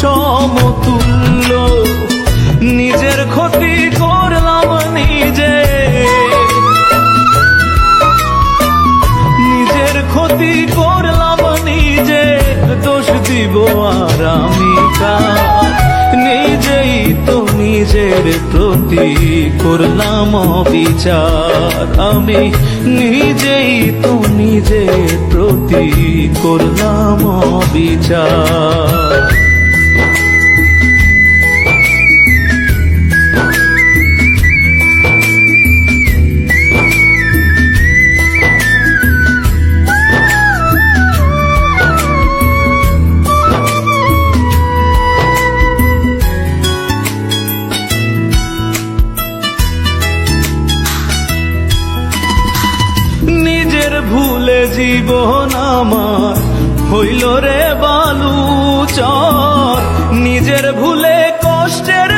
সমতুল্য। নিজের ক্ষতি করলাম নিজে। নিজের ক্ষতি করলাম নিজে। দোষ দিব আর আমি নিজেই তো নিজের প্রতি করলাম বিচার আমি নিজেই তো নিজের প্রতি করলাম বিচার ভুলে জীবন আমার। হইল রে বালু চর। নিজের ভুলে কষ্টের